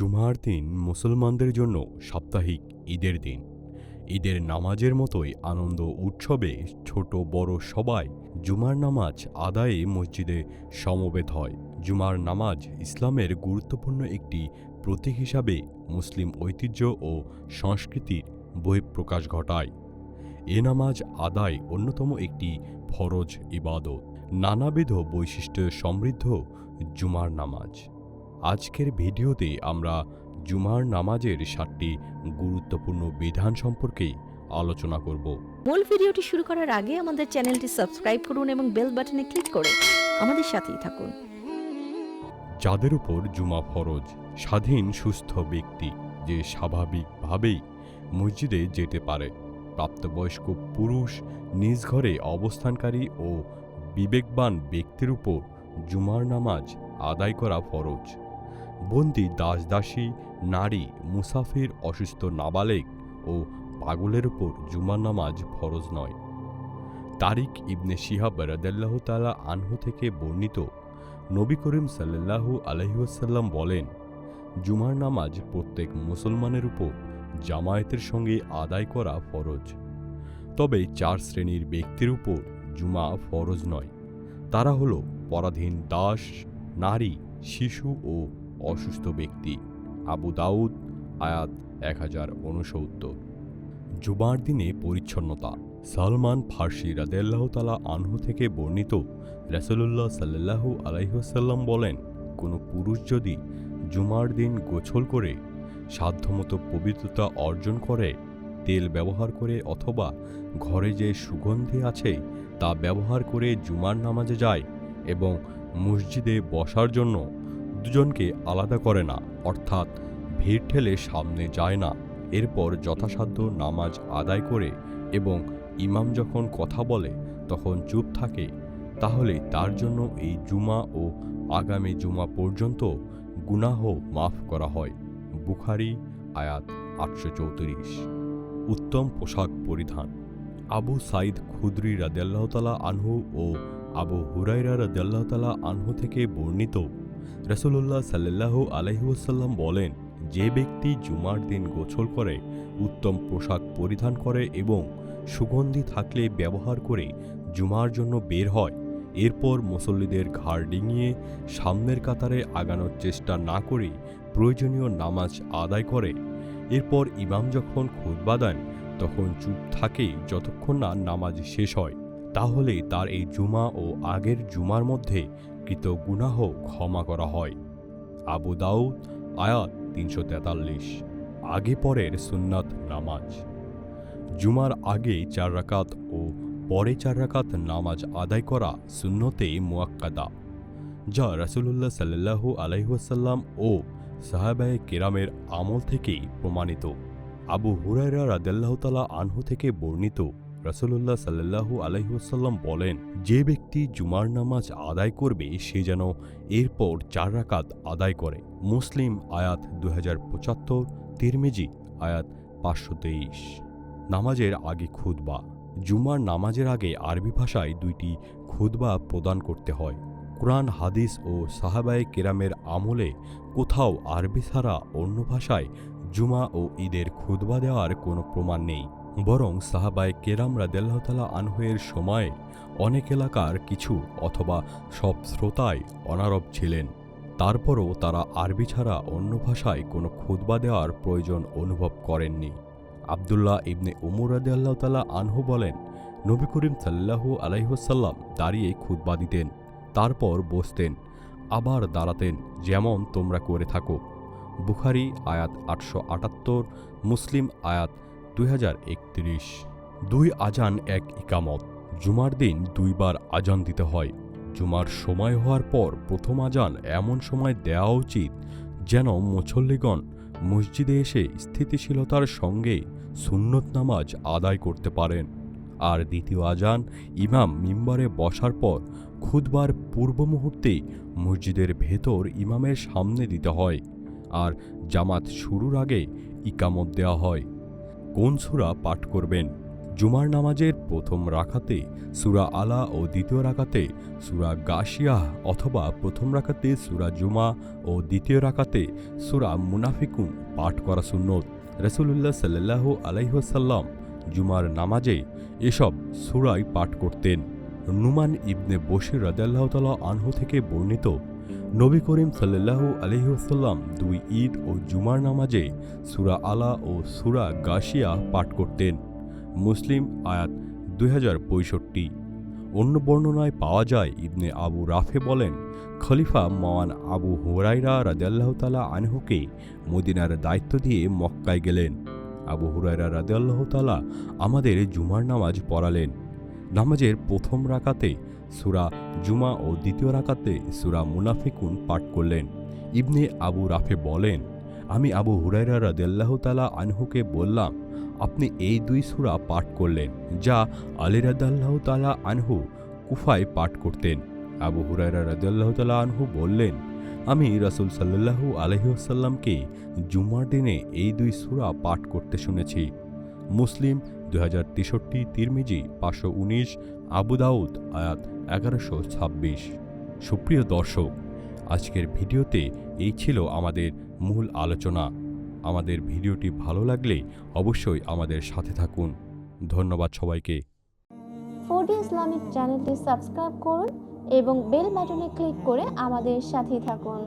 জুমার দিন মুসলমানদের জন্য সাপ্তাহিক ঈদের দিন। ঈদের নামাজের মতোই আনন্দ উৎসবে ছোট বড় সবাই জুমার নামাজ আদায়ে মসজিদে সমবেত হয়। জুমার নামাজ ইসলামের গুরুত্বপূর্ণ একটি প্রতীক হিসাবে মুসলিম ঐতিহ্য ও সংস্কৃতির বহিঃপ্রকাশ ঘটায়। এ নামাজ আদায় অন্যতম একটি ফরজ ইবাদত। নানাবিধ বৈশিষ্ট্য সমৃদ্ধ জুমার নামাজ। আজকের ভিডিওতে আমরা জুমার নামাজের সাতটি গুরুত্বপূর্ণ বিধান সম্পর্কে আলোচনা করব। মূল ভিডিওটি শুরু করার আগে আমাদের চ্যানেলটি সাবস্ক্রাইব করুন এবং বেল বাটনে ক্লিক করে আমাদের সাথেই থাকুন। যাদের উপর জুমা ফরজ স্বাধীন সুস্থ ব্যক্তি যে স্বাভাবিকভাবেই মসজিদে যেতে পারে প্রাপ্তবয়স্ক পুরুষ নিজ ঘরে অবস্থানকারী ও বিবেকবান ব্যক্তির উপর জুমার নামাজ আদায় করা ফরজ। বন্দি দাস দাসী নারী, মুসাফির, অসুস্থ নাবালেক ও পাগলের উপর জুমার নামাজ ফরজ নয়। তারিক ইবনে শিহাব রাদাল্লাহ তালা আনহু থেকে বর্ণিত নবী করিম সাল্লাল্লাহু আলহিউসাল্লাম বলেন, জুমার নামাজ প্রত্যেক মুসলমানের উপর জামায়াতের সঙ্গে আদায় করা ফরজ। তবে চার শ্রেণির ব্যক্তির উপর জুমা ফরজ নয়। তারা হল পরাধীন দাস, নারী, শিশু ও অসুস্থ ব্যক্তি। আবু দাউদ, আয়াত এক হাজার উনসত্তর জুমার দিনে পরিচ্ছন্নতা। সালমান ফার্সি রাদেল্লাহ তালা আনহু থেকে বর্ণিত রাসুলুল্লাহ সাল্লাহু আলাইহসাল্লাম বলেন, কোনো পুরুষ যদি জুমার দিন গোছল করে, সাধ্যমতো পবিত্রতা অর্জন করে, তেল ব্যবহার করে অথবা ঘরে যে সুগন্ধি আছে তা ব্যবহার করে জুমার নামাজে যায় এবং মসজিদে বসার জন্য দুজনকে আলাদা করে না, অর্থাৎ ভিড় ঠেলে সামনে যায় না। এরপর যথাসাধ্য নামাজ আদায় করে এবং ইমাম যখন কথা বলে, তখন চুপ থাকে। তাহলে তার জন্য এই জুমা ও আগামী জুমা পর্যন্ত গুনাহ মাফ করা হয়। বুখারি, আয়াত আটশো চৌত্রিশ। উত্তম পোশাক পরিধান। আবু সাইদ খুদ্রি রাদেল্লাহতালা আনহু ও আবু হুরাইরা রাদেল্লাহতালা আনহু থেকে বর্ণিত রসুল্লাহ সাল্লাহু আলহিউসাল্লাম বলেন, যে ব্যক্তি জুমার দিন গোছল করে, উত্তম পোশাক পরিধান করে এবং সুগন্ধি থাকলে ব্যবহার করে জুমার জন্য বের হয়, এরপর মুসল্লিদের ঘাড় ডিঙিয়ে সামনের কাতারে আগানোর চেষ্টা না করে প্রয়োজনীয় নামাজ আদায় করে। এরপর ইমাম যখন খুতবা দেন, তখন চুপ থাকে যতক্ষণ না নামাজ শেষ হয়। তাহলে তার এই জুমা ও আগের জুমার মধ্যে কৃত গুনাহ ক্ষমা করা হয়। আবু দাউদ, আয়াত তিনশো তেতাল্লিশ। আগে পরের সুন্নাত নামাজ। জুমার আগে চার রাকাত ও পরে চার রাকাত নামাজ আদায় করা সুন্নতে মুয়াক্কাদা, যা রাসুলুল্লাহ সাল্লাহু আলাইহাসাল্লাম ও সাহাবায়ে কেরামের আমল থেকেই প্রমাণিত। আবু হুরাইরা রাদাল্লাহতালা আনহু থেকে বর্ণিত রাসুলুল্লাহ সাল্লাহু আলাইহাসাল্লাম বলেন, যে ব্যক্তি জুমার নামাজ আদায় করবে, সে যেন এরপর চার রাকাত আদায় করে। মুসলিম আয়াত দু হাজার পঁচাত্তর, তিরমিজি আয়াত পাঁচশো তেইশ। নামাজের আগে খুদবা জুমার নামাজের আগে আরবি ভাষায় দুইটি খুদবা প্রদান করতে হয়। কোরআন, হাদিস ও সাহাবায়ে কেরামের আমলে কোথাও আরবি ছাড়া অন্য ভাষায় জুমা ও ঈদের খুদবা দেওয়ার কোনো প্রমাণ নেই। বরং সাহাবায় কেরাম রাদেল্লাহতালা আনহুয়ের সময়ে অনেক এলাকার কিছু অথবা সব শ্রোতায় অনারব ছিলেন। তারপরও তারা আরবি ছাড়া অন্য ভাষায় কোনো খুদবা দেওয়ার প্রয়োজন অনুভব করেননি। আবদুল্লাহ ইবনে উমর রাদে আনহু বলেন, নবী করিম সাল্লাহু আলাইহসাল্লাম দাঁড়িয়ে খুতবা দিতেন, তারপর বসতেন, আবার দাঁড়াতেন যেমন তোমরা করে থাকো। বুখারি আয়াত আটশো আটাত্তর, মুসলিম আয়াত দুই হাজার একত্রিশ। দুই আজান এক ইকামত। জুমার দিন দুইবার আজান দিতে হয়। জুমার সময় হওয়ার পর প্রথম আজান এমন সময় দেওয়া উচিত যেন মুসল্লিগণ মসজিদে এসে স্থিতিশীলতার সঙ্গে সুন্নত নামাজ আদায় করতে পারেন। আর দ্বিতীয় আজান ইমাম মিম্বারে বসার পর খুদবার পূর্ব মুহূর্তে মসজিদের ভেতর ইমামের সামনে দিতে হয়। আর জামাত শুরুর আগে ইকামত দেওয়া হয়। কোন সুরা পাঠ করবেন? জুমার নামাজের প্রথম রাকাতে সুরা আলা ও দ্বিতীয় রাকাতে সুরা গাশিয়া অথবা প্রথম রাকাতে সুরা জুমা ও দ্বিতীয় রাকাতে সুরা মুনাফিকুন পাঠ করা সুন্নত। রসুলুল্লাহ সাল্লাহ আলাইহসাল্লাম জুমার নামাজে এসব সুরাই পাঠ করতেন। নুমান ইবনে বশির রাজাল্লাহ তালা আনহু থেকে বর্ণিত নবী করিম সাল্লাল্লাহু আলহিউসাল্লাম দুই ঈদ ও জুমার নামাজে সুরা আলা ও সুরা গাশিয়া পাঠ করতেন। মুসলিম আয়াত দুই হাজার পঁয়ষট্টি। অন্য বর্ণনায় পাওয়া যায়, ইবনে আবু রাফে বলেন, খলিফা মওয়ান আবু হুরাইরা রাজাল্লাহ তালা আনহুকে মদিনার দায়িত্ব দিয়ে মক্কায় গেলেন। আবু হুরাইরা রাজাল্লাহ তালা আমাদের জুমার নামাজ পড়ালেন। নামাজের প্রথম রাকাতে সুরা জুমা ও দ্বিতীয় রাকাতে সুরা মুনাফিকুন পাঠ করলেন। ইবনে আবু রাফে বলেন, আমি আবু হুরাইরা রাদেল্লাহ তালা আনহুকে বললাম, আপনি এই দুই সুরা পাঠ করলেন যা আলী রাদাল্লাহ তালা আনহু কুফায় পাঠ করতেন। আবু হুরাইরা রাদাল্লাহ তালা আনহু বললেন, আমি রাসুল সাল্লাল্লাহু আলহিউসাল্লামকে জুমার দিনে এই দুই সুরা পাঠ করতে শুনেছি। মুসলিম দুই হাজার তেষট্টি তিরমিজি পাঁচশো উনিশ আবু দাউদ আয়াত এগারোশো ছাব্বিশ। সুপ্রিয় দর্শক, আজকের ভিডিওতে এই ছিল আমাদের মূল আলোচনা। আমাদের ভিডিওটি ভালো লাগলে অবশ্যই আমাদের সাথে থাকুন। ধন্যবাদ সবাইকে। ফোরডি ইসলামিক চ্যানেলটি সাবস্ক্রাইব করুন এবং বেল বাটনে ক্লিক করে আমাদের সাথে থাকুন।